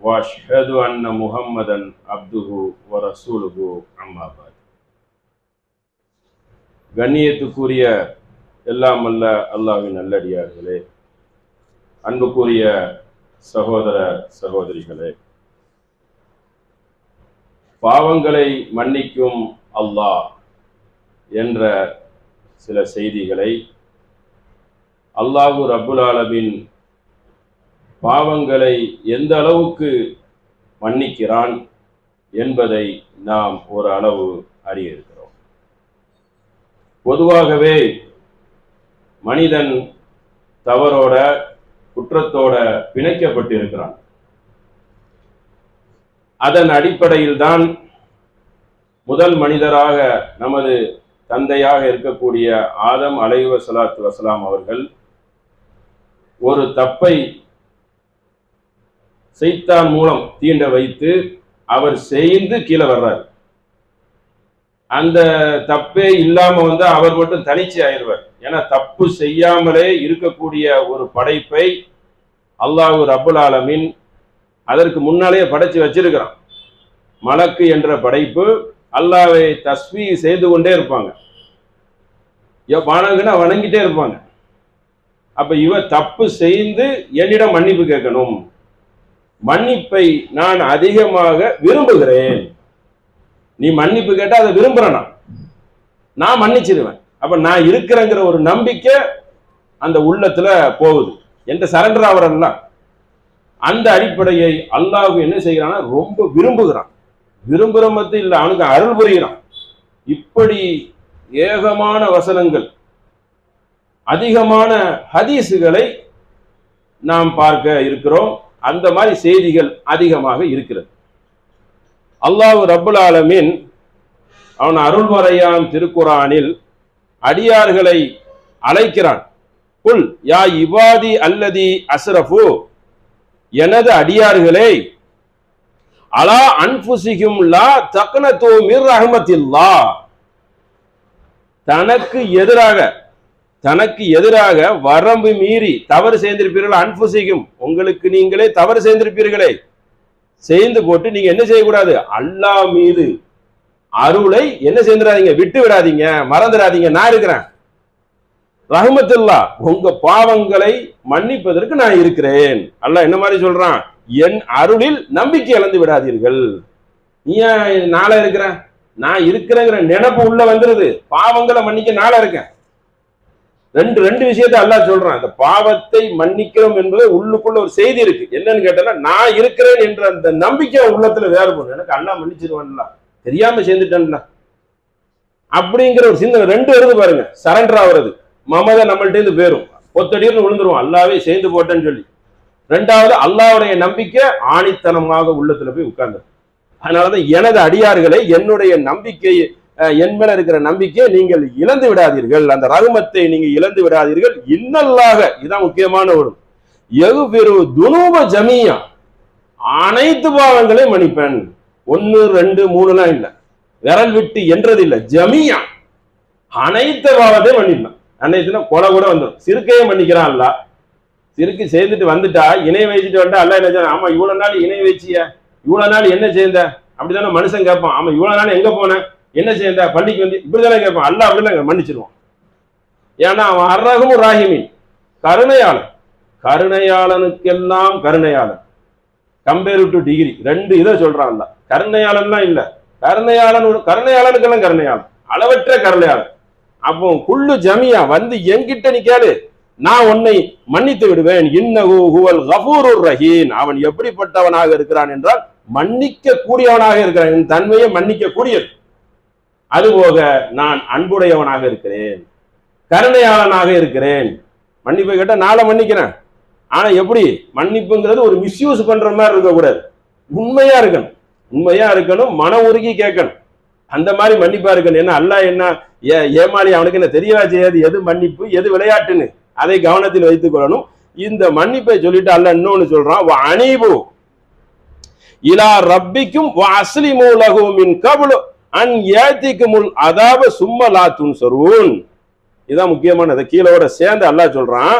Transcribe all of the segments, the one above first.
واشهد ان محمدا عبده ورسوله அம்மா பாத் கண்ணியத்துக்குரிய எல்லாம் அல்ல அல்லாஹ்வின் நல்லடியார்களே அன்புக்குரிய சகோதர சகோதரிகளே பாவங்களை மன்னிக்கும் அல்லாஹ் என்ற சில செய்திகளை அல்லாஹு ரப்புல் ஆலமின் பாவங்களை எந்த அளவுக்கு மன்னிக்கிறான் என்பதை நாம் ஒரு அளவு அறிய இருக்கிறோம். பொதுவாகவே மனிதன் தவறோட குற்றத்தோட பிணைக்கப்பட்டிருக்கிறான். அதன் அடிப்படையில் தான் முதல் மனிதராக நமது தந்தையாக இருக்கக்கூடிய ஆதம் அலைவ சலாத்து வசலாம் அவர்கள் ஒரு தப்பை செய்தான் மூலம் தீண்ட வைத்து அவர் செய்து கீழே வர்றார். அந்த தப்பே இல்லாம வந்து அவர் மட்டும் தனிச்சு ஆயிடுவார். ஏன்னா தப்பு செய்யாமலே இருக்கக்கூடிய ஒரு படைப்பை அல்லாஹு ரபுல் ஆலமின் அதற்கு முன்னாலேயே படைச்சு வச்சிருக்கிறான். மலக்கு என்ற படைப்பு அல்லாவை தஸ்வி செய்து கொண்டே இருப்பாங்க. வணங்குனா வணங்கிட்டே இருப்பாங்க. அப்ப இவ தப்பு செய்து என்னிடம் மன்னிப்பு கேட்கணும். மன்னிப்பை நான் அதிகமாக விரும்புகிறேன். நீ மன்னிப்பு கேட்டா அதை விரும்புறேன்? நான் மன்னிச்சிருவேன் அப்ப நான் இருக்கிறேங்கிற ஒரு நம்பிக்கை அந்த உள்ளத்துல போகுது. என்ற சரண்டர் ஆவரெல்லாம் அந்த அடிப்படையை அல்லாஹ் என்ன செய்கிறான்னா ரொம்ப விரும்புகிறான். விரும்புகிற மத்து இல்லை அவனுக்கு அருள் புரிகிறான் இப்படி ஏகமான வசனங்கள் அதிகமான ஹதீஸுகளை நாம் பார்க்க இருக்கிறோம். அந்த மாதிரி செய்திகள் அதிகமாக இருக்கிறது. அல்லாஹு ரபுல் ஆலமின் அவன் அருள்வரையான் திருக்குறானில் அடியார்களை அழைக்கிறான். புல் யா இவாதி அல்லதி அஸ்ரஃபு எனது அடியார்களே அலா அன்புசிகும் லா தக்னத்து மிர் ரஹமத்தில்லா தனக்கு எதிராக தனக்கு எதிராக வரம்பு மீறி தவறு செய்திருப்பீர்கள் அன்புசிக்கும் உங்களுக்கு நீங்களே தவறு செய்திருப்பீர்களே. செய்து போட்டு நீங்க என்ன செய்யக்கூடாது? அல்லாஹ் மீது அருளை என்ன செய்திடாதீங்க விட்டு விடாதீங்க மறந்துடாதீங்க. நான் இருக்கிறேன். ரஹமத்துல்லா உங்க பாவங்களை மன்னிப்பதற்கு நான் இருக்கிறேன். அல்ல என்ன மாதிரி சொல்றான்? என் அருளில் நம்பிக்கை இழந்து விடாதீர்கள். நீ ஏன் நாளை இருக்கிற? நான் இருக்கிறேங்கிற நினப்பு உள்ள வந்துருது. பாவங்களை மன்னிக்க நாளை இருக்கேன். ரெண்டு ரெண்டு விஷயத்த அல்லாஹ் சொல்றான். அந்த பாவத்தை மன்னிக்கிறோம் என்பது உள்ளுக்குள்ள ஒரு செய்தி இருக்கு. என்னன்னு கேட்டனா நான் இருக்கிறேன் என்ற அந்த நம்பிக்கை உள்ளத்துல வேறு போகணும் எனக்கு அல்லாஹ் மன்னிச்சிருவான்ல. தெரியாம சேர்ந்துட்டேன்ல. அப்படிங்கிற ஒரு சின்ன ரெண்டு வருது பாருங்க. சரண்டர் ஆகுறது. மமதை நம்மள்ட்ட இருந்து போயிரும். பொத்தடின்னு விழுந்துருவோம் அல்லாவே சேர்ந்து போட்டேன்னு சொல்லி. ரெண்டாவது அல்லாவுடைய நம்பிக்கை ஆணித்தனமாக உள்ளத்துல போய் உட்கார்ந்து அதனாலதான் எனது அடியார்களை என்னுடைய நம்பிக்கையை என் மேல இருக்கிற நம்பிக்கையை நீங்கள் இழந்து விடாதீர்கள். அந்த ரகுமத்தை நீங்க இழந்து விடாதீர்கள். இன்னல்லாக இதான் முக்கியமான ஒரு எகு பெரு துனூப ஜமியா. அனைத்து பாவங்களையும் மன்னிப்பேன். ஒன்னு ரெண்டு மூணுலாம் இல்ல. விரல் விட்டு என்றது இல்ல ஜமியா. அனைத்து பாவத்தையும் மன்னிப்பேன். அனைத்துனா கொலை கூட வந்துடும் சிறுக்கையே மன்னிக்கிறான் அல்ல சிறுக்கு சேர்ந்துட்டு வந்துட்டா இணை வச்சுட்டு வந்தா அல்ல என்ன ஆமா இவ்வளவு நாள் இணை வச்சிய. இவ்வளவு நாள் என்ன சேர்ந்த? அப்படித்தானே மனுஷன் கேட்பான். ஆமா இவ்வளவு நாள் எங்க போனேன்? என்ன செய்ய பள்ளிக்கு வந்து இப்படிதானே கேட்பான். அல்ல அப்படிலாம் மன்னிச்சிருவான். ஏன்னா அவன் அரகமும் ராகிமின் கருணையாளன். கருணையாளனுக்கெல்லாம் கருணையாளன். கம்பேர் டு டிகிரி ரெண்டு இதை சொல்றான் அல்ல கருணையாளன்லாம் இல்லை. கருணையாளன் கருணையாளனுக்கெல்லாம் கருணையாளன். அளவற்ற கருணையாளன். அப்போ குள்ளு ஜமியா வந்து என்கிட்ட நீ கேளு. நான் உன்னை மன்னித்து விடுவேன். இன்னகு ஹுவல் கபூருர் ரஹீன் அவன் எப்படிப்பட்டவனாக இருக்கிறான் என்றால் மன்னிக்க கூடியவனாக இருக்கிறான். என் தன்மையை மன்னிக்க கூடியது அதுபோக நான் அன்புடையவனாக இருக்கிறேன். கருணையாளனாக இருக்கிறேன். மன்னிப்பை கேட்டால் நாளை மன்னிக்கிறேன். ஆனால் எப்படி? மன்னிப்புங்கிறது ஒரு மிஸ்யூஸ் பண்ற மாதிரி இருக்கக்கூடாது. உண்மையாக இருக்கணும். உண்மையாக இருக்கணும் மன உருகி கேட்கணும். அந்த மாதிரி மன்னிப்பாக இருக்கணும். ஏன்னா அல்ல என்ன ஏ ஏமாளி அவனுக்கு என்ன தெரியவா செய்யாது? எது மன்னிப்பு எது விளையாட்டுன்னு. அதை கவனத்தில் வைத்துக்கொள்ளணும் இந்த மன்னிப்பை சொல்லிட்டு அல்ல இன்னொன்னு சொல்றான். "வ அனீபு இலா ரப்பிக்கும் வ அஸ்லிமு லஹு அன் யாத்திக்குமுல் அதாவது சும்மா லாத்துன் துன்சரூன். இதான் முக்கியமானது. கீழோட சேர்ந்து அல்லா சொல்றான்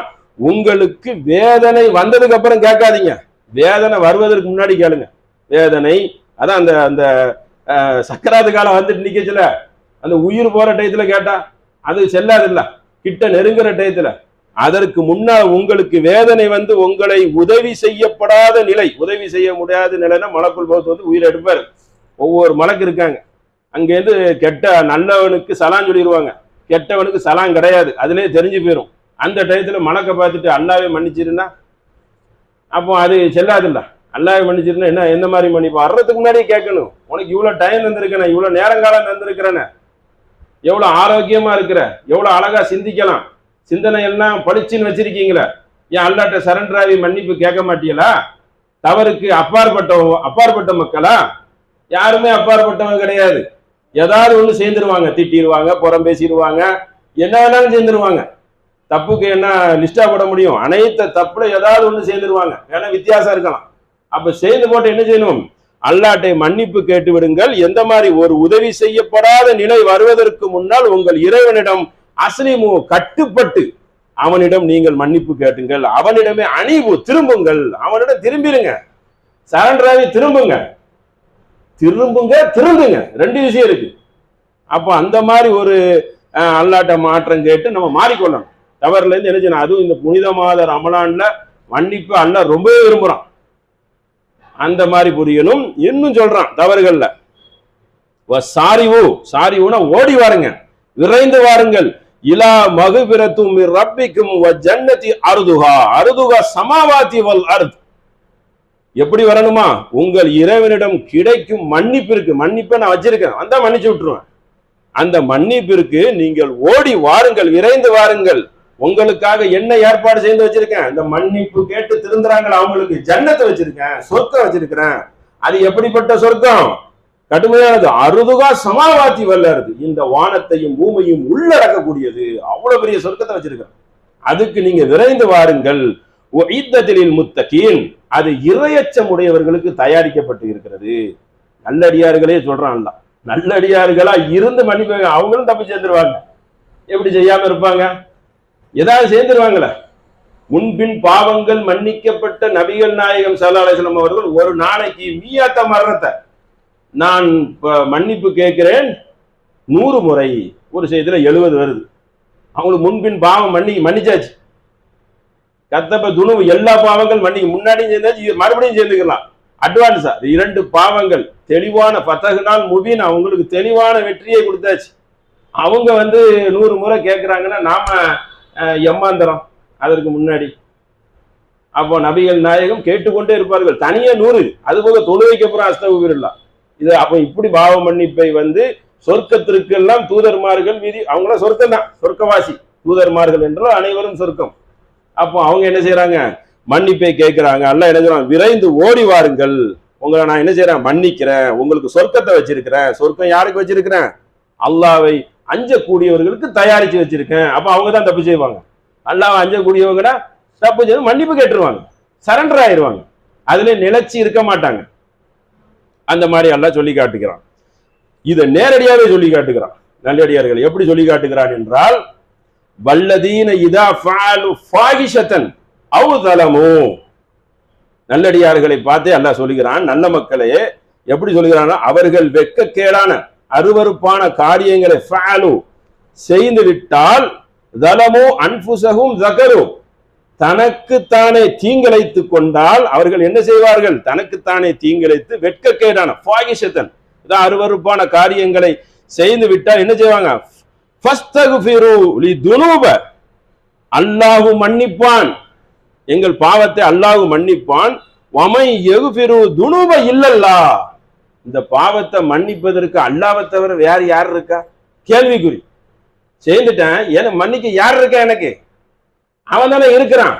உங்களுக்கு வேதனை வந்ததுக்கு அப்புறம் கேட்காதீங்க. வேதனை வருவதற்கு முன்னாடி கேளுங்க. வேதனை அதான் அந்த அந்த சக்கராது காலம் வந்துட்டு நிக்கச்சுல. அந்த உயிர் போற டயத்துல கேட்டா அது செல்லாது இல்ல கிட்ட நெருங்குற டயத்துல. அதற்கு முன்னால் உங்களுக்கு வேதனை வந்து உங்களை உதவி செய்யப்படாத நிலை. உதவி செய்ய முடியாத நிலைன்னா மலக்குள் போகிறது வந்து உயிர் எடுப்பாரு. ஒவ்வொரு மலக்கு இருக்காங்க. அங்கேருந்து கெட்ட நல்லவனுக்கு சலான் சொல்லிடுவாங்க கெட்டவனுக்கு சலான் கிடையாது. அதுலேயே தெரிஞ்சு போயிடும் அந்த டயத்தில் மலக்கை பார்த்துட்டு அல்லாவே மன்னிச்சிருந்தா? அப்போ அது செல்லாதுல்ல. அல்லாவே மன்னிச்சிருந்தா என்ன எந்த மாதிரி மன்னிப்பு? வர்றதுக்கு முன்னாடியே கேட்கணும். உனக்கு இவ்வளோ டைம் தந்திருக்கேன் இவ்வளோ நேரங்காலம் தந்திருக்கிறேனே எவ்வளோ ஆரோக்கியமாக இருக்கிற எவ்வளோ அழகாக சிந்திக்கலாம். சிந்தனை எல்லாம் படிச்சுன்னு வச்சிருக்கீங்களே. ஏன் அல்லாட்ட சரண்டர் மன்னிப்பு கேட்க மாட்டீங்களா? தவறுக்கு அப்பாற்பட்ட அப்பாற்பட்ட மக்களா? யாருமே அப்பாற்பட்டவங்க கிடையாது. ஏதாவது ஒன்று சேர்ந்துருவாங்க திட்டிடுவாங்க புறம் பேசிடுவாங்க என்ன வேணாலும் சேர்ந்துருவாங்க. தப்புக்கு என்ன லிஸ்டா போட முடியும்? அனைத்து தப்புல ஏதாவது ஒன்று சேர்ந்துருவாங்க. ஏன்னா வித்தியாசம் இருக்கலாம். அப்ப சேர்ந்து போட்டு என்ன செய்யணும்? அல்லாட்டை மன்னிப்பு கேட்டு விடுங்கள். எந்த மாதிரி ஒரு உதவி செய்யப்படாத நிலை வருவதற்கு முன்னால் உங்கள் இறைவனிடம் அஸ்லிமு கட்டுப்பட்டு அவனிடம் நீங்கள் மன்னிப்பு கேட்டுங்கள். அவனிடமே அணிவு திரும்புங்கள். அவனிடம் திரும்பிடுங்க சரண்டராகி திரும்புங்க. திரும்புங்க திருந்துங்க. ரெண்டு விஷயம் இருக்கு. அப்போ அந்த மாதிரி ஒரு அஹ், அல்லாட்ட மாற்றம் கேட்டு நம்ம மாறிக்கொள்ளணும். தவறுல இருந்து என்ன செய்யணும்? அதுவும் இந்த புனித மாத ரமலான்ல மன்னிப்பு அல்ல ரொம்பவே விரும்புறான். அந்த மாதிரி புரியணும். இன்னும் சொல்றான் தவறுகள்ல. சாரிவு சாரிவுனா ஓடி வாருங்க. விரைந்து வாருங்கள். இலா மகுபிரத்தும் ரப்பிக்கும் ஜன்னதி அருதுகா. அருதுகா சமாவாத்தி வல் அருத். எப்படி வரணுமா? உங்கள் இறைவனிடம் கிடைக்கும் மன்னிப்பிற்கு. மன்னிப்பை நான் வச்சிருக்கேன். வந்தா மன்னிச்சு விட்டுருவேன். அந்த மன்னிப்பிற்கு நீங்கள் ஓடி வாருங்கள் விரைந்து வாருங்கள். உங்களுக்காக என்ன ஏற்பாடு செய்து வச்சிருக்கேன்? இந்த மன்னிப்பு கேட்டு திருந்துறாங்களா? அவங்களுக்கு ஜன்னத்தை வச்சிருக்கேன் சொர்க்கம் வச்சிருக்கிறேன். அது எப்படிப்பட்ட சொர்க்கம்? கடுமையானது. அறுதுகா சமாவாத்தி வல்லறது. இந்த வானத்தையும் பூமியும் உள்ளடக்கக்கூடியது. அவ்வளவு பெரிய சொர்க்கத்தை வச்சிருக்கிறேன். அதுக்கு நீங்க விரைந்து வாருங்கள். முத்தகீன். அது இரையச்சம் உடையவர்களுக்கு தயாரிக்கப்பட்டு இருக்கிறது. நல்லடியார்களே சொல்றான் நல்லடியார்களா இருந்து மன்னிப்பு அவங்களும் தப்பு சேர்ந்துருவாங்க எப்படி செய்யாம இருப்பாங்க? ஏதாவது சேர்ந்துருவாங்களே முன்பின் பாவங்கள் மன்னிக்கப்பட்ட நபிகள் நாயகம் சல்லா அவர்கள் ஒரு நாளைக்கு மீயாத்த மரணத்தை நான் மன்னிப்பு கேட்கிறேன். நூறு முறை ஒரு செய்தியில் எழுபது வருது. அவங்களுக்கு முன்பின் பாவம் மன்னி மன்னிச்சாச்சு. கத்தப்ப துணுவு எல்லா பாவங்கள் மன்னிக்க முன்னாடியும் சேர்ந்தாச்சு இது மறுபடியும் சேர்ந்துக்கலாம். அட்வான்ஸா இரண்டு பாவங்கள். தெளிவான பத்தகு நாள் முபின் அவங்களுக்கு தெளிவான வெற்றியை கொடுத்தாச்சு. அவங்க வந்து நூறு முறை கேட்குறாங்கன்னா நாம எம்மாந்திரம். அதற்கு முன்னாடி. அப்போ நபிகள் நாயகம் கேட்டுக்கொண்டே இருப்பார்கள். தனியே நூறு. அது போக தொழுகைக்கு அப்புறம் அஸ்தகுபிரல்லா. இது அப்போ இப்படி பாவ மன்னிப்பை வந்து சொர்க்கத்திற்கெல்லாம் தூதர்மார்கள் மீதி அவங்களாம் சொர்க்கம் தான் சொர்க்கவாசி. தூதர்மார்கள் என்றால் அனைவரும் சொர்க்கம். அப்போ அவங்க என்ன செய்யறாங்க மன்னிப்பை கேட்கிறாங்க. அல்ல என்ன செய்றாங்க விரைந்து ஓடி வாருங்கள். உங்களை நான் என்ன செய்யறேன் மன்னிக்கிறேன். உங்களுக்கு சொர்க்கத்தை வச்சிருக்கிறேன். சொர்க்கம் யாருக்கு வச்சிருக்கிறேன்? அல்லாவை அஞ்சக்கூடியவர்களுக்கு தயாரிச்சு வச்சிருக்கேன். அப்ப அவங்க தான் தப்பு செய்வாங்க. அல்லாவை அஞ்சக்கூடியவங்கன்னா தப்பு செய்து மன்னிப்பு கேட்டுருவாங்க. சரண்டர் ஆயிடுவாங்க அதுல நிலைச்சு இருக்க மாட்டாங்க. அந்த மாதிரி எல்லாம் சொல்லி காட்டுகிறான். இதை நேரடியாவே சொல்லி காட்டுகிறான். நல்லடியார்கள் எப்படி சொல்லி காட்டுகிறான் என்றால் வல்லதீன இதா ஃபாலு ஃபாகிஷத்தன் அவு தலமோ. நல்லடியார்களை பார்த்தே அல்லாஹ் சொல்லுகிறான் நல்ல மக்களே எப்படி சொல்லுகிறான் அவர்கள் வெட்கக்கேடான அருவருப்பான காரியங்களை ஃபாலு செய்து விட்டால் தலமோ அன்புசகும் ஜகரு தனக்குத்தானே தீங்கிழைத்து கொண்டால் அவர்கள் என்ன செய்வார்கள்? தனக்குத்தானே தீங்கிழைத்து வெட்கக்கேடான ஃபாகிஷத்தன் இதான் அருவருப்பான காரியங்களை செய்து விட்டால் என்ன செய்வாங்க? அல்லாஹு மன்னிப்பான். எங்கள் பாவத்தை அல்லாஹு மன்னிப்பான். வமை எகுஃபிரு துனூப இல்லல்லா. இந்த பாவத்தை மன்னிப்பதற்கு அல்லாவை தவிர வேற யார் இருக்கா? கேள்விக்குறி. சேர்ந்துட்டேன். எனக்கு மன்னிக்க யார் இருக்கா எனக்கு? அவன் தானே இருக்கிறான்.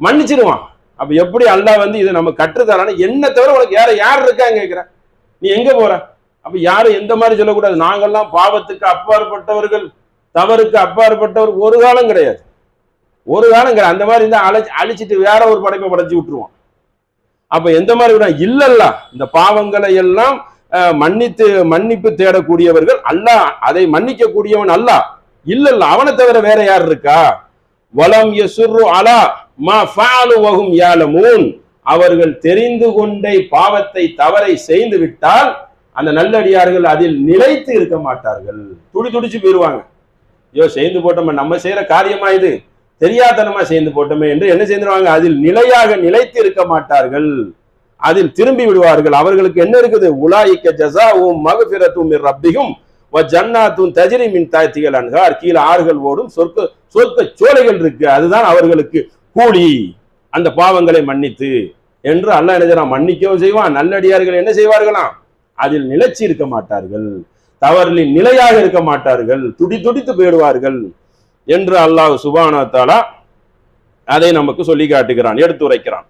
மன்னிச்சிருவான் அப்ப எப்படி அல்லாஹ் வந்து இதை நம்ம கற்றுத்தரான என்ன தவிர உனக்கு யார யார் இருக்கான்னு கேட்கிறான். நீ எங்க போற? அப்ப யாரும் எந்த மாதிரி சொல்லக்கூடாது. நாங்கெல்லாம் பாவத்துக்கு அப்பாற்பட்டவர்கள் தவறுக்கு அப்பாற்பட்டவர் ஒரு காலம் கிடையாது. ஒரு காலம் கிடையாது. அந்த மாதிரி இருந்தால் அழைச்சி அழிச்சிட்டு வேற ஒரு படைப்பை படைச்சு விட்டுருவோம். அப்ப எந்த மாதிரி விட இல்லல்ல. இந்த பாவங்களை எல்லாம் மன்னித்து மன்னிப்பு தேடக்கூடியவர்கள் அல்லாஹ் அதை மன்னிக்க கூடியவன் அல்லாஹ் இல்லல்ல. அவனை தவிர வேற யார் இருக்கா? வலம் எசுரு அலா மா ஃபஅலு வஹும் யாலமூன். அவர்கள் தெரிந்து கொண்டே பாவத்தை தவறை செய்து விட்டால் அந்த நல்லடியார்கள் அதில் நிலைத்து இருக்க மாட்டார்கள். துடி துடிச்சு போயிடுவாங்க ஐயோ சேர்ந்து போட்டோமே நம்ம செய்யற காரியமா இது? தெரியாதனமா சேர்ந்து போட்டோமே என்று என்ன செய்திருவாங்க அதில் நிலையாக நிலைத்து இருக்க மாட்டார்கள். அதில் திரும்பி விடுவார்கள். அவர்களுக்கு என்ன இருக்குது? உலாயிக்க ஜசாவும் மகபிரத்தும் ரப்பியும் வ ஜன்னாத்தும் தஜிரி மின் தாய்த்திகள் அன்கார் கீழே ஆறுகள் ஓடும் சொர்க்க சொற்க சோலைகள் இருக்கு. அதுதான் அவர்களுக்கு கூலி. அந்த பாவங்களை மன்னித்து. என்று அல்ல என்ன செய்யறான் மன்னிக்கவும் செய்வான். நல்லடியார்கள் என்ன செய்வார்களாம்? அதில் நிலைச்சி இருக்க மாட்டார்கள். தவறில் நிலையாக இருக்க மாட்டார்கள். துடி துடித்து போயிடுவார்கள் என்று அல்லாஹ் சுபானத்தாலா அதை நமக்கு சொல்லி காட்டுகிறான் எடுத்துரைக்கிறான்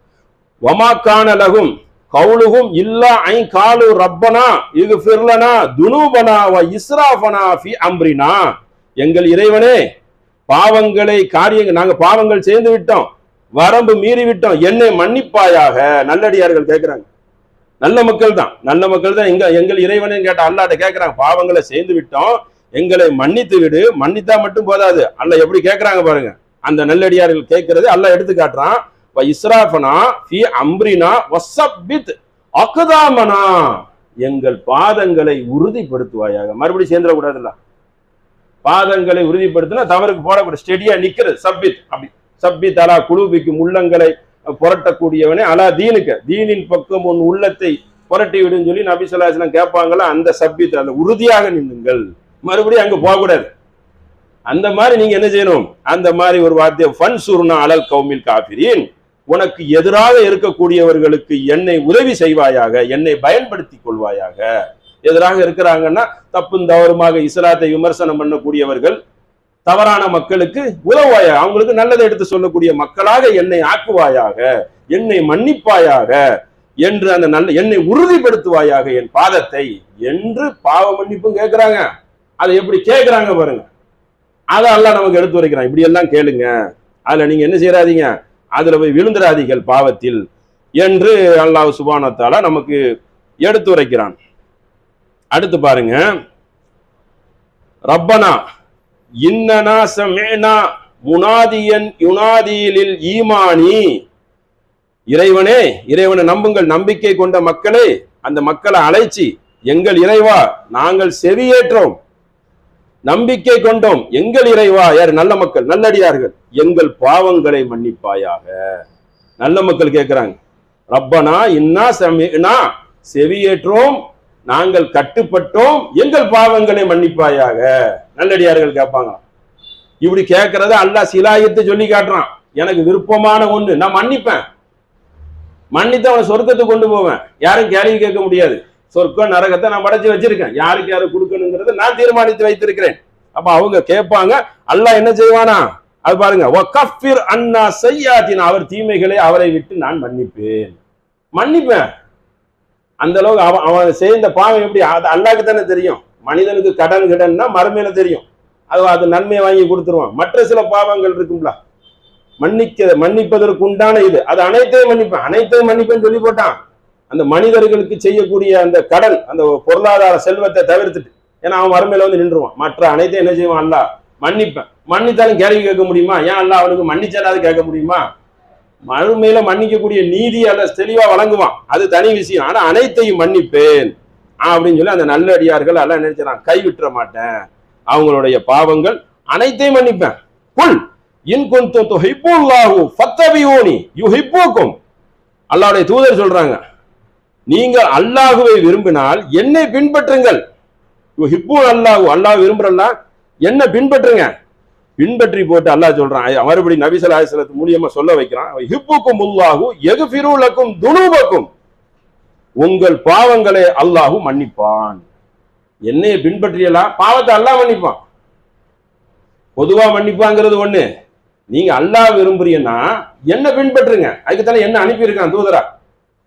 வமாக்கான லகும் கவுலுகும் இல்லா ஐ காலு ரப்பனா இது ஃபிர்லனா துனூபனா வ இஸ்ராஃபனா ஃபி அம்ரினா. எங்கள் இறைவனே பாவங்களை காரியங்கள் நாங்கள் பாவங்கள் சேர்ந்து விட்டோம். வரம்பு மீறி விட்டோம் என்னை மன்னிப்பாயாக. நல்லடியார்கள் கேட்கிறாங்க நல்ல மக்கள் தான் நல்ல மக்கள் தான் எங்க எங்கள் இறைவனே கேட்ட அல்லாட்ட கேட்கிறாங்க பாவங்களை சேர்ந்து விட்டோம். எங்களை மன்னித்து விடு. மன்னித்தா மட்டும் போதாது. அல்ல எப்படி கேட்கறாங்க பாருங்க. அந்த நல்லடியார்கள் கேட்கறது அல்ல எடுத்து காட்டுறான். வ இஸ்ராஃபனா ஃபி அம்ரினா வசப்பித் அக்குதாமனா எங்கள் பாதங்களை உறுதிப்படுத்துவாயாக. மறுபடியும் சேர்ந்துடக்கூடாதுல்ல. பாதங்களை உறுதிப்படுத்தினா தவறுக்கு போடக்கூடாது. ஸ்டெடியா நிக்கிறது. சப்பித். அப்படி. சப்பித் அலா குழுபிக்கும் உள்ளங்களை புரட்டக்கூடியவனே. அலா தீனுக்கு. தீனின் பக்கம் உன் உள்ளத்தை புரட்டி விடுன்னு சொல்லி நபி கேட்பாங்களா? அந்த சப்ஜெக்ட் அந்த உறுதியாக நின்னுங்கள். மறுபடியும் அங்க போகக்கூடாது அந்த மாதிரி நீங்க என்ன செய்யணும்? அந்த மாதிரி ஒரு வார்த்தையை ஃபன் சுருணா அலல் கௌமில் காபிரின் உனக்கு எதிராக இருக்கக்கூடியவர்களுக்கு என்னை உதவி செய்வாயாக என்னை பயன்படுத்தி கொள்வாயாக. எதிராக இருக்கிறாங்கன்னா தப்பும் தவறுமாக இஸ்லாத்தை விமர்சனம் பண்ணக்கூடியவர்கள் தவறான மக்களுக்கு உதவாயா அவங்களுக்கு நல்லதை எடுத்து சொல்லக்கூடிய மக்களாக என்னை ஆக்குவாயாக என்னை மன்னிப்பாயாக என்று அந்த நல்ல என்னை உறுதிப்படுத்துவாயாக என் பாதத்தை என்று பாவ மன்னிப்பும் கேட்கிறாங்க. அதை எப்படி கேட்கிறாங்க பாருங்க. அதை எல்லாம் நமக்கு எடுத்து வரைக்கிறான் இப்படி எல்லாம் கேளுங்க. அதுல நீங்க என்ன செய்யறாதீங்க? அதுல போய் விழுந்துடாதீர்கள் பாவத்தில் என்று அல்லாஹ் சுபானத்தால நமக்கு எடுத்து உரைக்கிறான். அடுத்து பாருங்க. ரப்பனா இன்னனா சமேனா முனாதியன் யுனாதியிலில் ஈமானி. இறைவனே இறைவனை நம்புங்கள் நம்பிக்கை கொண்ட மக்களே அந்த மக்களை அழைச்சி எங்கள் இறைவா நாங்கள் செவியேற்றோம். நம்பிக்கை கொண்டோம். எங்கள் இறைவா யார்? நல்ல மக்கள் நல்லடியார்கள். எங்கள் பாவங்களை மன்னிப்பாயாக. நல்ல மக்கள் கேட்கிறாங்க ரப்பனா இன்னா சமினா செவியேற்றோம். நாங்கள் கட்டுப்பட்டோம் எங்கள் பாவங்களை மன்னிப்பாயாக. நல்லடியார்கள் கேட்பாங்க இப்படி கேட்கறத அல்லாஹ் சிலாயத்தை சொல்லி காட்டுறான். எனக்கு விருப்பமான ஒண்ணு நான் மன்னிப்பேன். மன்னித்து அவனை சொர்க்கத்தை கொண்டு போவேன். யாரும் கேள்வி கேட்க முடியாது. சொர்க்கம் நரகத்தை நான் படைச்சு வச்சிருக்கேன். யாருக்கு யாரு கொடுக்கணுங்கிறத நான் தீர்மானித்து வைத்திருக்கிறேன். அப்ப அவங்க கேட்பாங்க அல்லா என்ன செய்வானா? அது பாருங்க ஒக்கஃபிர் அண்ணா செய்யாத்தின் அவர் தீமைகளை அவரை விட்டு நான் மன்னிப்பேன். மன்னிப்பேன். அந்த அளவுக்கு அவன் அவன் செய்த பாவம் எப்படி? அது அல்லாக்கு தானே தெரியும். மனிதனுக்கு கடன் கடன்னா மறுமையில தெரியும். அது அது நன்மையை வாங்கி கொடுத்துருவான். மற்ற சில பாவங்கள் இருக்கும்ல. மன்னிக்க மன்னிப்பதற்கு உண்டான இது. அது அனைத்தையும் மன்னிப்பேன். அனைத்தையும் மன்னிப்பேன்னு சொல்லி போட்டான். அந்த மனிதர்களுக்கு செய்யக்கூடிய அந்த கடன் அந்த பொருளாதார செல்வத்தை தவிர்த்துட்டு ஏன்னா அவன் வறுமையில வந்து நின்றுவான். மற்ற அனைத்தையும் என்ன செய்வான்? அல்ல மன்னிப்பேன். மன்னித்தாலும் கேள்வி கேட்க முடியுமா? ஏன் அல்ல அவனுக்கு மன்னிச்சாலும் கேட்க முடியுமா? மறுமையில மன்னிக்கக்கூடிய நீதி அல்ல தெளிவா வழங்குவான். அது தனி விஷயம். ஆனா அனைத்தையும் மன்னிப்பேன். அப்படின்னு சொல்லி அந்த நல்லடியார்கள் எல்லாம் நினைச்சான் கைவிட்டுற மாட்டேன். அவங்களுடைய பாவங்கள் அனைத்தையும் மன்னிப்பேன். புல் இன் துஹிப்புல்லாஹு ஃபத்தபியூனி யுஹிப்புக்கும். அல்லாவுடைய தூதர் சொல்றாங்க நீங்கள் அல்லாஹுவை விரும்பினால் என்னை பின்பற்றுங்கள். யுஹிப்பு அல்லாஹு அல்லாஹ் விரும்புறல்லா? என்ன பின்பற்றுங்க. பின்பற்றி போட்டு அல்லாஹ் சொல்றான். மறுபடி நபி மூலியமா சொல்ல வைக்கிறான். ஹிப்புக்கும் உல்லாகும் எகு லக்கும் துனூபக்கும். உங்கள் பாவங்களை அல்லாஹும் மன்னிப்பான். என்னைய பின்பற்றியலாம் பாவத்தை அல்லாஹ் மன்னிப்பான். பொதுவா மன்னிப்பாங்கிறது ஒண்ணு. நீங்க அல்லாஹ் விரும்புறீங்கன்னா என்ன பின்பற்றுங்க. அதுக்கு தானே என்ன அனுப்பியிருக்கான் தூதரா?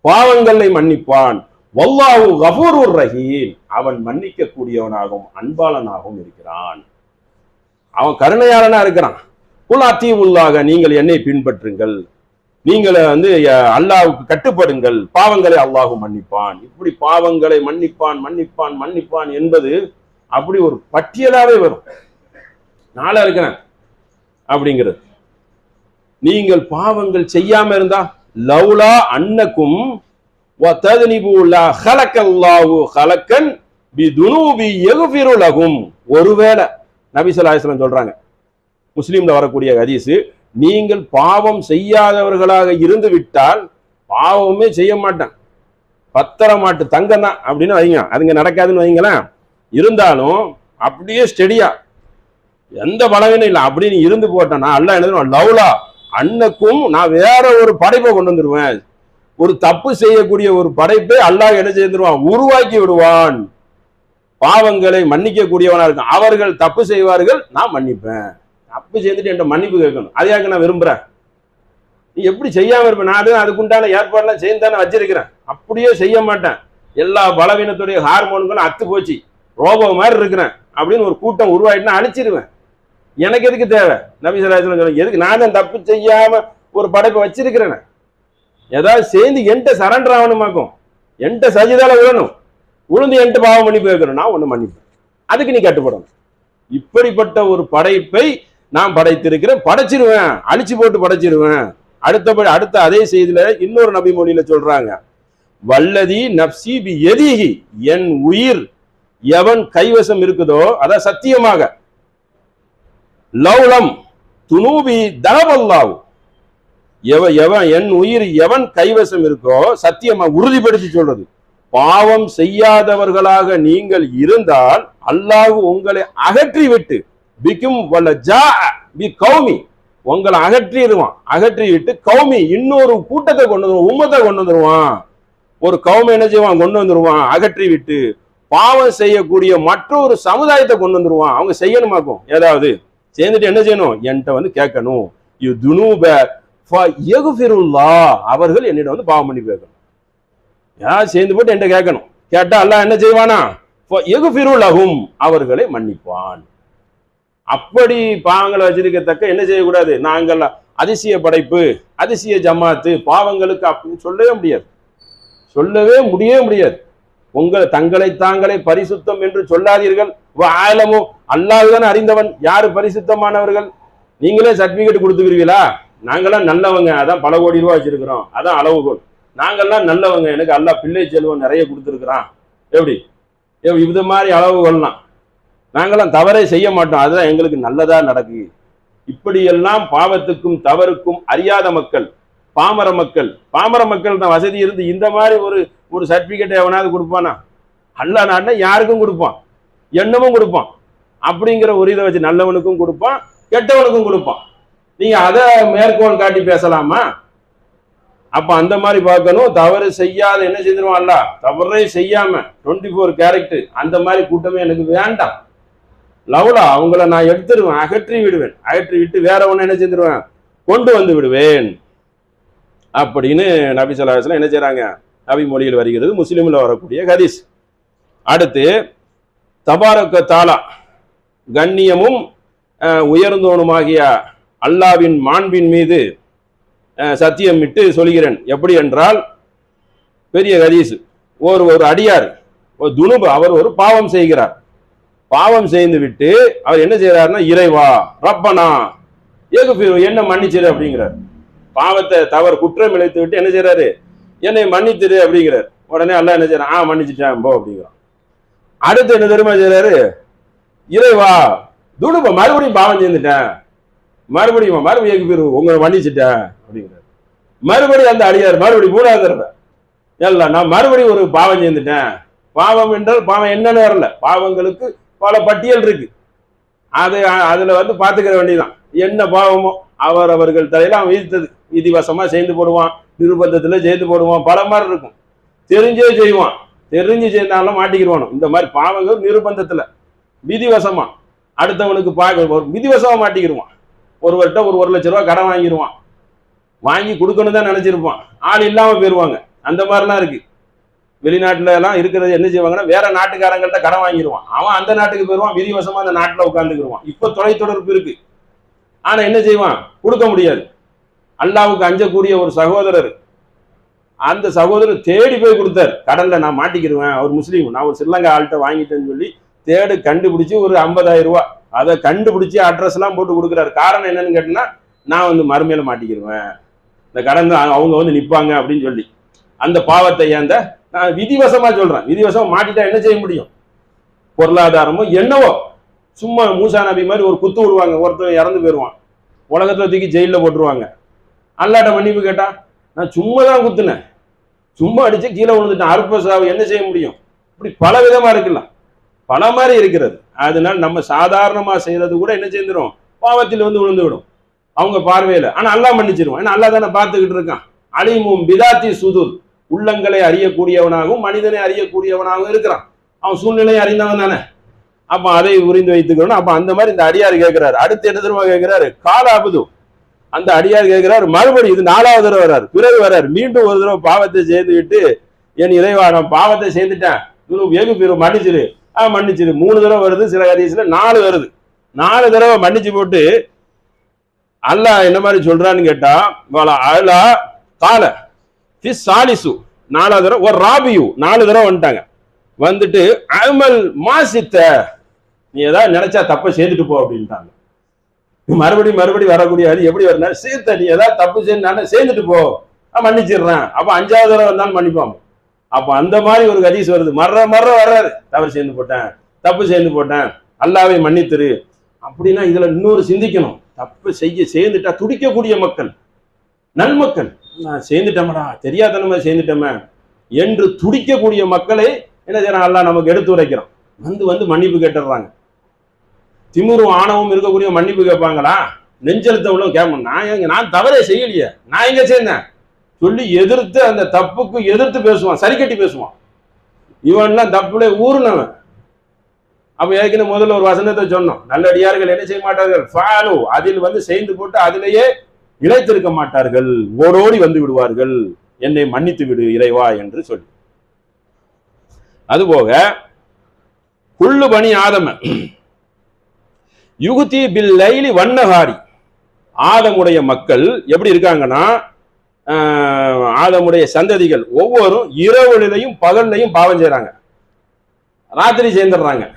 பாவங்களை மன்னிப்பான். வல்லாஹு கபூர் ரஹீம். அவன் மன்னிக்க கூடியவனாகவும் அன்பாளனாகவும் இருக்கிறான். அவன் கருணையாளனா இருக்கிறான். குலாத்தி உள்ளாக நீங்கள் என்னை பின்பற்றுங்கள். நீங்கள் வந்து அல்லாவுக்கு கட்டுப்படுங்கள். பாவங்களை அல்லாஹு மன்னிப்பான். இப்படி பாவங்களை மன்னிப்பான் மன்னிப்பான் மன்னிப்பான் என்பது அப்படி ஒரு பட்டியலாவே வரும். நாளா இருக்கிறேன் அப்படிங்கிறது. நீங்கள் பாவங்கள் செய்யாம இருந்தா லவ்லா அன்னக்கும் ஹலக்கன் ஒருவேளை நபி சொல்கிறாங்க முஸ்லீமில் சொல்றாங்க. முஸ்லீம்ல வரக்கூடிய ஹதீஸு நீங்கள் பாவம் செய்யாதவர்களாக இருந்து விட்டால் பாவமே செய்ய மாட்டேன். பத்தரை மாட்டு தங்கம் தான். அப்படின்னு வைங்க. அதுங்க நடக்காதுன்னு வைங்களேன். இருந்தாலும் அப்படியே ஸ்டெடியா எந்த பலவீனம் இல்லை. அப்படின்னு இருந்து போட்டேன்னா அல்ல என்ன லவ்லா அன்னைக்கும் நான் வேற ஒரு படைப்பை கொண்டு வந்துடுவேன் ஒரு தப்பு செய்யக்கூடிய ஒரு படைப்பை அல்லாஹ் என்ன செய்திருவான் உருவாக்கி விடுவான். பாவங்களை மன்னிக்க கூடியவனா இருக்கான் அவர்கள் தப்பு செய்வார்கள் நான் மன்னிப்பேன். தப்பு செய்துட்டு என்கிட்ட மன்னிப்பு கேட்கணும். அதையாக்க நான் விரும்புறேன்? நீ எப்படி செய்யாம இருப்ப? நான் அதுக்குண்டான ஏற்பாடுலாம் செய்து தானே வச்சிருக்கிறேன். அப்படியே செய்ய மாட்டேன். எல்லா பலவீனத்துடைய ஹார்மோன்களும் அத்து போச்சு. ரோபோ மாதிரி இருக்கிறேன் அப்படின்னு ஒரு கூட்டம் உருவாயிட்டுனா அழிச்சிருவேன். எனக்கு எதுக்கு தேவை? நபிசராஜன் சலாஹம் சொல்லுங்க எதுக்கு? நான் தான் தப்பு செய்யாம ஒரு படைப்பை வச்சிருக்கிறேன். ஏதாவது சேர்ந்து என்கிட்ட சரண்டர் ஆகணுமாக்கும். என்கிட்ட சஜிதால விழணும் உளுந்து என்கிட்ட பாவம் மன்னிப்பு கேட்கணும்னா ஒன்று மன்னிப்பு. அதுக்கு நீ கட்டுப்படணும். இப்படிப்பட்ட ஒரு படைப்பை நான் படைத்திருக்கிறேன். படைச்சிருவேன். அழிச்சு போட்டு படைச்சிருவேன். அடுத்தபடி அடுத்த அதே செய்தியில இன்னொரு நபி மொழியில சொல்றாங்க. வல்லதி நப்சி பி எதிகி என் உயிர் எவன் கைவசம் இருக்குதோ அதான் சத்தியமாக. லௌலம் துணூபி தனவல்லாவு எவ எவன் என் உயிர் எவன் கைவசம் இருக்கோ சத்தியமா உறுதிப்படுத்தி சொல்றது. பாவம் செய்யாதவர்களாக நீங்கள் இருந்தால் அல்லாஹ் உங்களை அகற்றி விட்டு பிக்கும் வல்ல ஜா பி கௌமி உங்களை அகற்றிடுவான். அகற்றி விட்டு கௌமி இன்னொரு கூட்டத்தை கொண்டு வந்துருவான் உம்மத்தை கொண்டு வந்துருவான். ஒரு கௌமி என்ன செய்வான்? கொண்டு வந்துருவான். அகற்றி விட்டு பாவம் செய்யக்கூடிய மற்றொரு சமுதாயத்தை கொண்டு வந்துருவான். அவங்க செய்யணுமாக்கும்? ஏதாவது. சேர்ந்துட்டு என்ன செய்யணும்? என்கிட்ட வந்து கேட்கணும். யு துனூப அவர்கள் என்னிடம் வந்து பாவம் பண்ணி கேட்கணும் யார் சேர்ந்து போட்டு என்கிட்ட கேட்கணும்? கேட்டா அல்லாஹ் என்ன செய்வானா? எகுஃபிருலகும் அவர்களை மன்னிப்பான். அப்படி பாவங்களை வச்சிருக்கத்தக்க என்ன செய்யக்கூடாது? நாங்கள் அதிசய படைப்பு அதிசய ஜமாத்து பாவங்களுக்கு அப்படின்னு சொல்லவே முடியாது. சொல்லவே முடியவே முடியாது. உங்கள் தங்களை தாங்களே பரிசுத்தம் என்று சொல்லாதீர்கள். ஆயலமோ அல்லாதுதான் அறிந்தவன். யாரு பரிசுத்தமானவர்கள்? நீங்களே சர்டிபிகேட் கொடுத்துக்கிறீங்களா நாங்களாம் நல்லவங்க. அதான் பல கோடி ரூபா வச்சிருக்கிறோம். அதான் அளவுகோல். நாங்கெல்லாம் நல்லவங்க. எனக்கு அல்லா பிள்ளை செல்வம் நிறைய கொடுத்துருக்குறான். எப்படி? எப்படி? இது மாதிரி அளவுகள்லாம். நாங்களாம் தவறே செய்ய மாட்டோம். அதுதான் எங்களுக்கு நல்லதாக நடக்குது. இப்படியெல்லாம் பாவத்துக்கும் தவறுக்கும் அறியாத மக்கள் பாமர மக்கள் பாமர மக்கள் தான் வசதி இருந்து இந்த மாதிரி ஒரு ஒரு சர்டிஃபிகேட் எவனாவது கொடுப்பானா? அல்ல நாட்டை யாருக்கும் கொடுப்பான். என்னமும் கொடுப்பான். அப்படிங்கிற ஒரு இதை வச்சு நல்லவனுக்கும் கொடுப்பான் கெட்டவனுக்கும் கொடுப்பான். நீங்கள் அதை மேற்கோள் காட்டி பேசலாமா? அப்ப அந்த மாதிரி பார்க்கணும். தவறு செய்யாத என்ன செஞ்சிருவான் அல்ல தவறே செய்யாம டுவெண்ட்டி ஃபோர் கேரக்டர் அந்த மாதிரி கூட்டமே எனக்கு வேண்டாம். லவ்லா அவங்கள நான் எடுத்துருவேன் அகற்றி விடுவேன். அகற்றி விட்டு வேற ஒண்ணு என்ன செஞ்சிருவேன் கொண்டு வந்து விடுவேன். அப்படின்னு நபி சொல்லாஸ்லாம் என்ன செய்கிறாங்க நபி மொழியில் வருகிறது முஸ்லீமில் வரக்கூடிய ஹதீஸ். அடுத்து தபாரக்க தாலா கண்ணியமும் உயர்ந்தோனுமாகிய அல்லாவின் மாண்பின் மீது சத்தியமிட்டு சொல்கிறேன். எப்படி என்றால் பெரிய ஹதீஸ் ஒரு ஒரு அடியார் ஒரு துணுபு அவர் ஒரு பாவம் செய்கிறார். பாவம் செய்து விட்டு அவர் என்ன செய்கிறாருன்னா இறைவா ரப்பனா ஏகு என்ன மன்னிச்சிரு அப்படிங்கிறார். பாவத்தை தவறு குற்றம் இழைத்து விட்டு என்ன செய்கிறாரு என்னை மன்னித்திரு அப்படிங்கிறார். உடனே எல்லாம் என்ன செய்யறான் ஆ மன்னிச்சிட்டேன் போ அப்படிங்கிறான். அடுத்து என்ன தெரியுமா செய்கிறாரு இறைவா துணுப மறுபடியும் பாவம் செய்துட்டேன் மறுபடியும் மறுபடியும் எங்க பேரு? உங்களை மன்னிச்சிட்டேன் அப்படிங்கிறார். மறுபடியும் அந்த அடியார் மறுபடியும் மூணாவது எல்லாம் நான் மறுபடியும் ஒரு பாவம் செய்துட்டேன் பாவம் என்றால் பாவம் என்னன்னு வரல. பாவங்களுக்கு பல பட்டியல் இருக்கு. அது அதுல வந்து பாத்துக்கிற வேண்டியதுதான். என்ன பாவமோ அவர் அவர்கள் தலையில அவன் விதித்தது விதிவசமா சேர்ந்து போடுவான் நிருபந்தத்துல சேர்ந்து போடுவான் பல மாதிரி இருக்கும். தெரிஞ்சே செய்வான். தெரிஞ்சு செய்தாலும் மாட்டிக்கிடுவானும் இந்த மாதிரி பாவங்கள் நிருபந்தத்துல. விதிவசமா. அடுத்தவனுக்கு பார்க்க ஒரு விதிவசமா மாட்டிக்கிடுவான் ஒருவர்கிட்ட ஒரு ஒரு லட்ச ரூபா கடன் வாங்கிடுவான் வாங்கி கொடுக்கணும் தான் நினச்சிருப்பான். ஆள் இல்லாமல் போயிடுவாங்க அந்த மாதிரிலாம் இருக்கு. வெளிநாட்டுல எல்லாம் இருக்கிறது என்ன செய்வாங்கன்னா வேற நாட்டுக்காரங்கள்ட்ட கடன் வாங்கிடுவான் அவன் அந்த நாட்டுக்கு போயிடுவான் விதிவசமா அந்த நாட்டில் உட்காந்துக்கிடுவான் இப்போ தொலைத்தொடர்பு இருக்கு. ஆனா என்ன செய்வான்? கொடுக்க முடியாது. அல்லாவுக்கு அஞ்சக்கூடிய ஒரு சகோதரர். அந்த சகோதரர் தேடி போய் கொடுத்தார். கடலில் நான் மாட்டிக்கிடுவேன் அவர் முஸ்லீம் நான் ஒரு ஸ்ரீலங்கா ஆள்கிட்ட வாங்கிட்டேன்னு சொல்லி தேடு கண்டுபிடிச்சு ஒரு ஐம்பதாயிரம் ரூபாய் அதை கண்டுபிடிச்சி அட்ரஸ் எல்லாம் போட்டு கொடுக்குறாரு. காரணம் என்னன்னு கேட்டீங்கன்னா நான் வந்து மறுமையில மாட்டிக்கிடுவேன் இந்த கடன் அவங்க வந்து நிப்பாங்க அப்படின்னு சொல்லி. அந்த பாவத்தை ஏந்த நான் விதிவசமா சொல்றேன். விதிவசமா மாட்டிட்டா என்ன செய்ய முடியும்? பொருளாதாரமோ என்னவோ. சும்மா மூசா நபி மாதிரி ஒரு குத்து விடுவாங்க. ஒருத்தர் இறந்து போயிடுவான். உலகத்துல தூக்கி ஜெயில போட்டுருவாங்க. அல்லாட்ட மன்னிப்பு கேட்டா நான் சும்மா தான் குத்துனேன். சும்மா அடிச்சு கீழே விழுந்துட்டேன். அற்ப சாவு என்ன செய்ய முடியும்? இப்படி பல விதமா இருக்குல்ல பல மாதிரி இருக்கிறது. அதனால நம்ம சாதாரணமா செய்யறது கூட என்ன செஞ்சிடும் பாவத்தில் வந்து விழுந்து விடும் அவங்க பார்வையில. ஆனா அல்லா மன்னிச்சிருவான். ஏன்னா அல்லா தானே பார்த்துக்கிட்டு இருக்கான். அலிமும் பிதாத்தி சுதுர். உள்ளங்களை அறியக்கூடியவனாகவும் மனிதனை அறியக்கூடியவனாகவும் இருக்கிறான். அவன் சூழ்நிலையை அறிந்தவன் தானே. அப்ப அதை உரிந்து வைத்துக்கணும் அப்ப அந்த மாதிரி இந்த அடியார் கேட்கிறாரு. அடுத்து என்ன தெரியுமா கேட்கிறாரு? காலாபுது. அந்த அடியார் கேட்கிறாரு மறுபடியும் இது நாலாவது தடவை வர்றாரு. பிறகு வர்றாரு. மீண்டும் ஒரு தடவை பாவத்தை செய்துவிட்டு என் இறைவா நான் பாவத்தை சேர்ந்துட்டேன் இவனு வெகு பிற மன்னிச்சிரு. ஆ மன்னிச்சிரு. மூணு தடவை வருது சில ஹதீஸ்ல நாலு வருது. நாலு தடவை மன்னிச்சு போட்டு அல்லாஹ் என்ன மாதிரி சொல்றான்னு கேட்டா வலா அலா கால தி சாலிசு நாலாவது தடவை ஒரு ராபியு. நாலு தடவை வந்துட்டாங்க. வந்துட்டு அமல் மாசித்த. நீ ஏதாவது நினைச்சா தப்ப சேர்த்துட்டு போ அப்படின்ட்டாங்க. மறுபடியும் மறுபடியும் வரக்கூடிய அது எப்படி வரணும் சீத்த நீ ஏதாவது தப்பு செய்யணும் சேர்ந்துட்டு போ. மன்னிச்சிடுறேன். அப்ப அஞ்சாவது தடவை வந்தாலும் மன்னிப்பான் அப்ப அந்த மாதிரி ஒரு கதீஸ் வருது. மர்ற மர்ற வர்றாரு. தவறு சேர்ந்து போட்டேன் தப்பு சேர்ந்து போட்டேன். அல்லாவை மன்னித்துரு. அப்படின்னா இதுல இன்னொரு சிந்திக்கணும். தப்பு செய்ய சேர்ந்துட்டா துடிக்கக்கூடிய மக்கள் நன்மக்கள் நான் சேர்ந்துட்டேன்டா தெரியாதனமா சேர்ந்துட்டோமே. என்று துடிக்கக்கூடிய மக்களை என்ன செய்யறான் அல்லாஹ் நமக்கு எடுத்து உரைக்கிறோம். வந்து வந்து மன்னிப்பு கேட்டுடுறாங்க. திமிரும் ஆணவம் இருக்கக்கூடிய மன்னிப்பு கேட்பாங்களா? நெஞ்செழுத்த கேட்கணும் கேட்போம் நான் நான் தவறே செய்யலையே. நான் எங்க சேர்ந்தேன்? சொல்லி எதிர்த்து அந்த தப்புக்கு எதிர்த்து பேசுவான் சரி கட்டி பேசுவான். இவன்லாம் தப்புல ஊர்னவன் அப்ப ஏற்கனவே முதல்ல ஒரு வசனத்தை சொன்னோம். நல்லடியார்கள் என்ன செய்ய மாட்டார்கள்? ஃபாலோ அதில் வந்து செய்து போட்டு அதிலேயே இழைத்திருக்க மாட்டார்கள். ஓடோடி வந்து விடுவார்கள். என்னை மன்னித்து விடு இறைவா என்று சொல்லி. அதுபோக குள்ளு பணி ஆதம. யுகுதி பில் லைலி வண்ணகாரி ஆதமுடைய மக்கள் எப்படி இருக்காங்கன்னா ஆதமுடைய சந்ததிகள் ஒவ்வொரும் இரவுலையும் பகல்லையும் பாவம் செய்கிறாங்க ராத்திரி சேர்ந்துடுறாங்க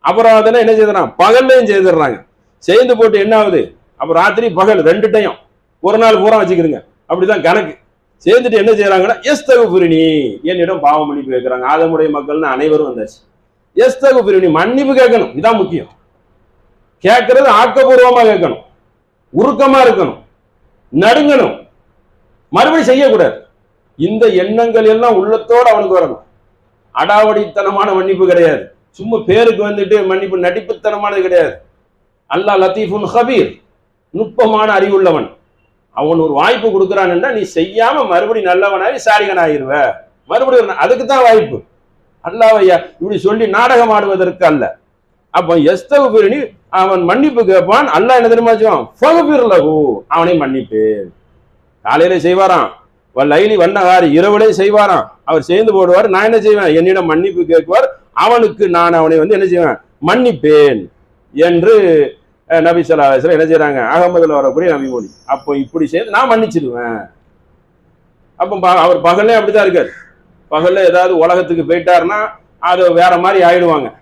அப்புறம் அதெல்லாம் என்ன செய்யறாங்க பகல்லையும் செய்துடுறாங்க. சேர்ந்து போட்டு என்ன ஆகுது? அப்புறம் ராத்திரி பகல் ரெண்டு டைம் ஒரு நாள் பூரா வச்சுக்கிறீங்க அப்படிதான் கணக்கு. சேர்ந்துட்டு என்ன செய்யறாங்கன்னா எஸ்தகு புரிணி என்னிடம் பாவம் மன்னிப்பு கேட்கிறாங்க. ஆதமுடைய மக்கள்னு அனைவரும் வந்தாச்சு. எஸ்தகு புரிணி மன்னிப்பு கேட்கணும். இதான் முக்கியம். கேட்கறது ஆக்கப்பூர்வமா கேட்கணும். உருக்கமா இருக்கணும். நடுங்கணும். மறுபடியும் செய்யக்கூடாது. இந்த எண்ணங்கள் எல்லாம் உள்ளத்தோடு அவனுக்கு வரணும். அடாவடித்தனமான மன்னிப்பு கிடையாது. சும்மா பேருக்கு வந்துட்டு மன்னிப்பு நடிப்புத்தனமானது கிடையாது. அல்லாஹ் லத்தீஃபுன் ஹபீர் நுட்பமான அறிவுள்ளவன். அவன் ஒரு வாய்ப்பு கொடுக்குறான்டா நீ செய்யாம மறுபடி நல்லவனாகி சாரிகன் ஆகிருவ மறுபடியும் அதுக்கு தான் வாய்ப்பு. அல்லாவையா இப்படி சொல்லி நாடகம் ஆடுவதற்கு அல்ல. அப்போ எஸ்தவு பிரிணி அவன் மன்னிப்பு கேட்பான். அல்லாஹ் என்ன தெரியுமா செய்வான்? அவனை மன்னிப்பு காலையிலே செய்வாராம். லைலி வண்ணகாரி இரவுலே செய்வாராம். அவர் சேர்ந்து போடுவார். நான் என்ன செய்வேன்? என்னிடம் மன்னிப்பு கேட்குவார். அவனுக்கு நான் அவனை வந்து என்ன செய்வேன்? மன்னிப்பேன் என்று நபி ஸல்லல்லாஹு என்ன செய்யறாங்க அகமதுல வரக்கூடிய நபி மொழி அப்போ இப்படி செய்து நான் மன்னிச்சிடுவேன். அப்போ ப- அவர் பகல்லே அப்படிதான் இருக்காரு. பகல்ல ஏதாவது உலகத்துக்கு போயிட்டாருன்னா அது வேற மாதிரி ஆயிடுவாங்க.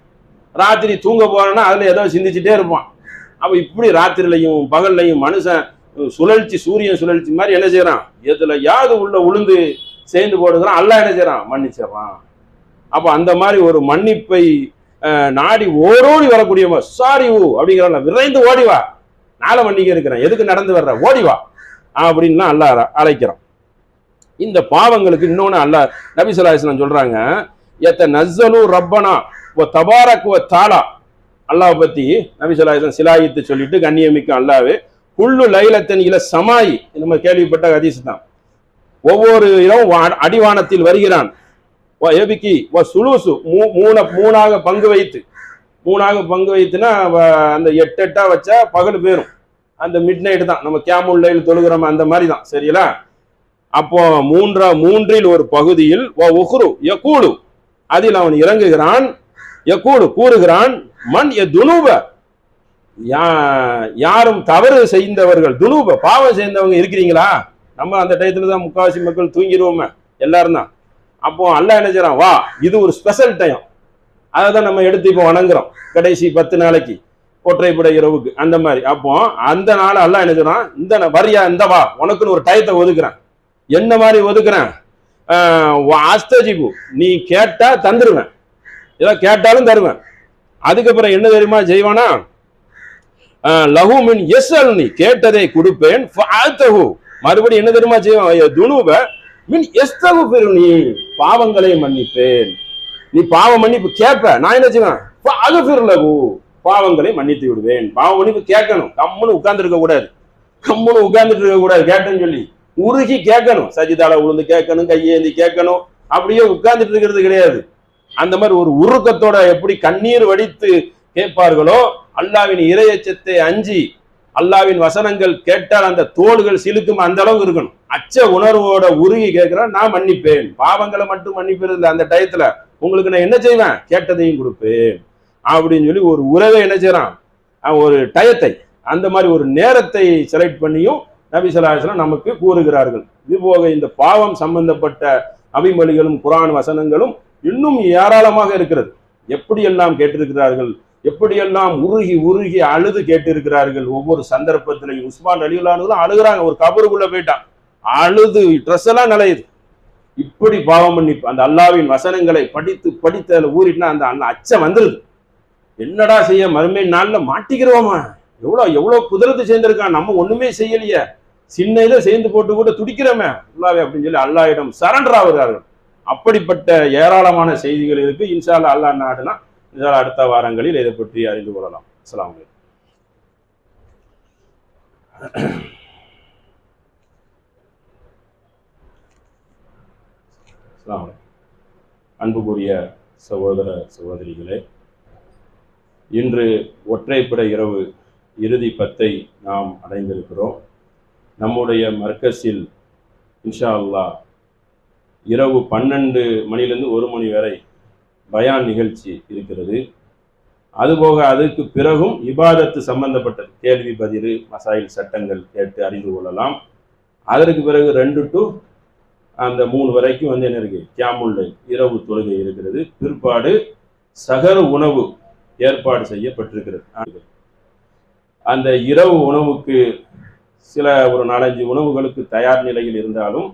ராத்திரி தூங்க போறேன்னா அதுல ஏதோ சிந்திச்சுட்டே இருப்பான். அப்ப இப்படி ராத்திரிலையும் பகல்லையும் மனுஷன் சுழற்சி சூரியன் சுழற்சி மாதிரி என்ன செய்யறான்? எதுல யாது உள்ள உளுந்து சேர்ந்து போடுகிறான் அல்லாஹ் என்ன செய்யறான்? மன்னிச்சிடறான். அப்ப அந்த மாதிரி ஒரு மன்னிப்பை நாடி ஓடோடி வரக்கூடிய சாரி ஊ அப்படிங்கிறான் விரைந்து ஓடி வா. நாளை மன்னிக்க இருக்கிறேன். எதுக்கு நடந்து வர்ற? ஓடி வா. அப்படின்லாம் அல்லாஹ் அழைக்கிறான் இந்த பாவங்களுக்கு இன்னொன்னு அல்லாஹ் நபி ஸல்லல்லாஹு சொல்றாங்க எத்த நஸ்ஸலு ரப்பனா ஓ தபாரக்குவ தாலா. அல்லாஹ் பத்தி நபி ஸல்லல்லாஹு சிலாயித்து சொல்லிட்டு கண்ணியமிக்க அல்லாவே குள்ளு லைலத்தன் இல சமாய் நம்ம கேள்விப்பட்ட ஹதீஸ் தான். ஒவ்வொரு இடம் வா- அடிவானத்தில் வருகிறான். ஓ எபிக்கி வ சுலுசு மூ மூண மூணாக பங்கு வைத்து. மூணாக பங்கு வைத்துனா அந்த எட்டு எட்டா வச்சா பகல் போயிடும் அந்த மிட் நைட்டு தான். நம்ம கேமுல் லைல் தொழுகிறோம் அந்த மாதிரி தான். சரிங்களா? அப்போ மூன்றா மூன்றில் ஒரு பகுதியில் உஹ்ரு எக்கூடு அதில் அவன் இறங்குகிறான் எக்கூடு கூறுகிறான் மண் எ துனூப யாரும் தவறு செய்தவர்கள் துனூப பாவம் செய்தவங்க இருக்கிறீங்களா? நம்ம அந்த டயத்துல தான் முக்காவாசி மக்கள் தூங்கிடுவோமே எல்லாரும் தான். அப்போ அல்ல என்ன செய்றான்? வா இது ஒரு ஸ்பெஷல் டைம் அதை தான் நம்ம எடுத்து இப்போ வணங்குறோம். கடைசி பத்து நாளைக்கு ஒற்றைப்படை இரவுக்கு அந்த மாதிரி. அப்போ அந்த நாள் அல்ல என்ன செய்றான்? இந்த வரியா இந்த வா உனக்குன்னு ஒரு டயத்தை ஒதுக்குறேன். என்ன மாதிரி ஒதுக்குறேன்? அஸ்தஜிபு நீ கேட்டா தந்துருவேன். ஏதோ கேட்டாலும் தருவேன். அதுக்கப்புறம் என்ன தெரியுமா செய்வானா? லகுமின் மின் எஸ்அல் நீ கேட்டதை கொடுப்பேன் மறுபடியும் என்ன தெரியுமா செய்வான்? துணுப மின் எஸ்தகு நீ பாவங்களை மன்னிப்பேன். நீ பாவ மன்னிப்பு கேட்ப நான் என்ன செய்வேன்? ஃபஅக்ஃபிர் லஹு பாவங்களை மன்னித்து விடுவேன். பாவ மன்னிப்பு கேட்கணும். கம்முன்னு உட்கார்ந்து இருக்க கூடாது. கம்முன்னு உட்கார்ந்துட்டு இருக்க கூடாது கேட்டேன்னு சொல்லி. உருகி கேட்கணும். சஜிதால உளுந்து கேட்கணும் கையேந்தி கேட்கணும். அப்படியே உட்கார்ந்துட்டு இருக்கிறது கிடையாது. அந்த மாதிரி ஒரு உருக்கத்தோட எப்படி கண்ணீர் வடித்து கேட்பார்களோ அல்லாவின் இரையச்சத்தை அஞ்சி அல்லாவின் வசனங்கள் கேட்டால் அந்த தோள்கள் சிலுக்கும் அந்த அளவுக்கு இருக்கணும். அச்ச உணர்வோட உருகி கேட்கிறோம் நான் மன்னிப்பேன். பாவங்களை மட்டும் மன்னிப்பது அந்த டயத்துல உங்களுக்கு நான் என்ன செய்வேன்? கேட்டதையும் கொடுப்பேன். அப்படின்னு சொல்லி ஒரு உறவை என்ன செய்யறான்? ஒரு டயத்தை அந்த மாதிரி ஒரு நேரத்தை செலக்ட் பண்ணியும் நபி சொல்லாஹ் நமக்கு கூறுகிறார்கள். இது போக இந்த பாவம் சம்பந்தப்பட்ட அபிமொழிகளும் குரான் வசனங்களும் இன்னும் ஏராளமாக இருக்கிறது. எப்படியெல்லாம் கேட்டிருக்கிறார்கள்? எப்படியெல்லாம் உருகி உருகி அழுது கேட்டிருக்கிறார்கள் ஒவ்வொரு சந்தர்ப்பத்திலையும். உஸ்மான் அலியுல்லானுலாம் அழுகுறாங்க. ஒரு கபருக்குள்ள போயிட்டான். அழுது ட்ரெஸ் எல்லாம் நலையுது இப்படி பாவம் பண்ணி அந்த அல்லாவின் வசனங்களை படித்து படித்து அதில் ஊறிட்டுனா அந்த அந்த அச்சம் வந்துருது. என்னடா செய்ய மறுமை நாளில் மாட்டிக்கிறோமா? எவ்வளோ எவ்வளோ குதிரத்தை சேர்ந்திருக்கான்? நம்ம ஒன்றுமே செய்யலையே. சின்ன இதை சேர்ந்து போட்டு கூட துடிக்கிறோமே. அல்லாவே அப்படின்னு சொல்லி அல்லாவிடம் சரண்டர் ஆகுறார்கள். அப்படிப்பட்ட ஏராளமான செய்திகள் இருக்கு. இன்ஷா அல்லா அல்லாஹ் நாடுனா இதனால் அடுத்த வாரங்களில் இதை பற்றி அறிந்து கொள்ளலாம். அஸ்லாம் அலைக்கும். அஸ்ஸலாமு அன்புக்குரிய சகோதர சகோதரிகளே இன்று ஒற்றைப்படை இரவு இறுதி பத்தை நாம் அடைந்திருக்கிறோம். நம்முடைய மர்க்கஸில் இன்ஷா அல்லாஹ் இரவு பன்னெண்டு மணிலேருந்து ஒரு மணி வரை பயான் நிகழ்ச்சி இருக்கிறது. அதுபோக அதுக்கு பிறகும் இபாதத்து சம்பந்தப்பட்ட கேள்வி பதில் மசாயில் சட்டங்கள் கேட்டு அறிந்து கொள்ளலாம். அதற்கு பிறகு ரெண்டு டு அந்த மூணு வரைக்கும் வந்து என்ன இருக்கு? கியாமுல்லை இரவு தொழுகை இருக்கிறது. பிற்பாடு சகர உணவு ஏற்பாடு செய்யப்பட்டிருக்கிறது. அந்த இரவு உணவுக்கு சில ஒரு நாலஞ்சு உணவுகளுக்கு தயார் நிலையில் இருந்தாலும்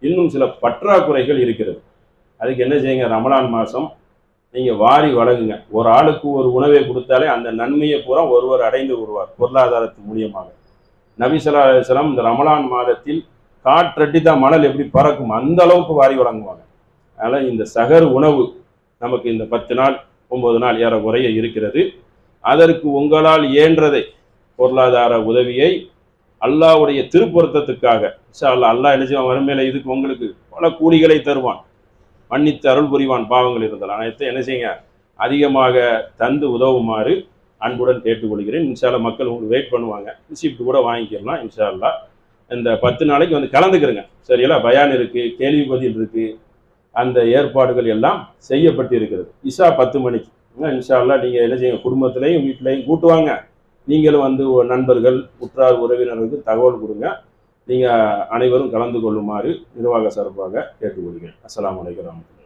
இன்னும் சில பற்றாக்குறைகள் இருக்கிறது. அதுக்கு என்ன செய்யுங்க? ரமலான் மாதம் நீங்கள் வாரி வழங்குங்க. ஒரு ஆளுக்கு ஒரு உணவை கொடுத்தாலே அந்த நன்மையை பூரா ஒருவர் அடைந்து வருவார் பொருளாதாரத்து மூலியமாக. நபிசல்லா இந்த ரமலான் மாதத்தில் காற்றட்டி தான் மணல் எப்படி பறக்கும்? அந்த அளவுக்கு வாரி வழங்குவாங்க. அதனால் இந்த சகர் உணவு நமக்கு இந்த பத்து நாள் ஒம்பது நாள் ஏறக்குறைய இருக்கிறது. அதற்கு உங்களால் இயன்றதை பொருளாதார உதவியை அல்லாஹ்வுடைய திருப்பொருத்தத்துக்காக அல்லா அல்லாஹ் என்ன செய்வான்? வறுமையில இதுக்கு உங்களுக்கு பல கூலிகளை தருவான். மன்னித்து அருள் புரிவான் பாவங்கள் இருந்தால். அனைத்து என்ன செய்யுங்க? அதிகமாக தந்து உதவுமாறு அன்புடன் கேட்டுக்கொள்கிறேன். இன்ஷால்லா மக்கள் உங்களுக்கு வெயிட் பண்ணுவாங்க. ரிசிப்ட் கூட வாங்கிக்கலாம் இன்ஷால்லா. இந்த பத்து நாளைக்கு வந்து கலந்துக்கிறங்க. சரிங்களா? பயான் இருக்குது கேள்வி பதில் இருக்குது அந்த ஏற்பாடுகள் எல்லாம் செய்யப்பட்டு இருக்கிறது இஷா பத்து மணிக்கு. இன்ஷால்லா நீங்கள் என்ன செய்யுங்க? குடும்பத்திலையும் வீட்டிலையும் கூட்டுவாங்க. நீங்களும் வந்து நண்பர்கள் உற்றார் உறவினர்களுக்கு தகவல் கொடுங்க. நீங்கள் அனைவரும் கலந்து கொள்ளுமாறு நிர்வாக சார்பாக கேட்டுக்கொள்கிறேன். அஸ்லாம் வலைக்கம் வரஹ்மத்துல்லாஹி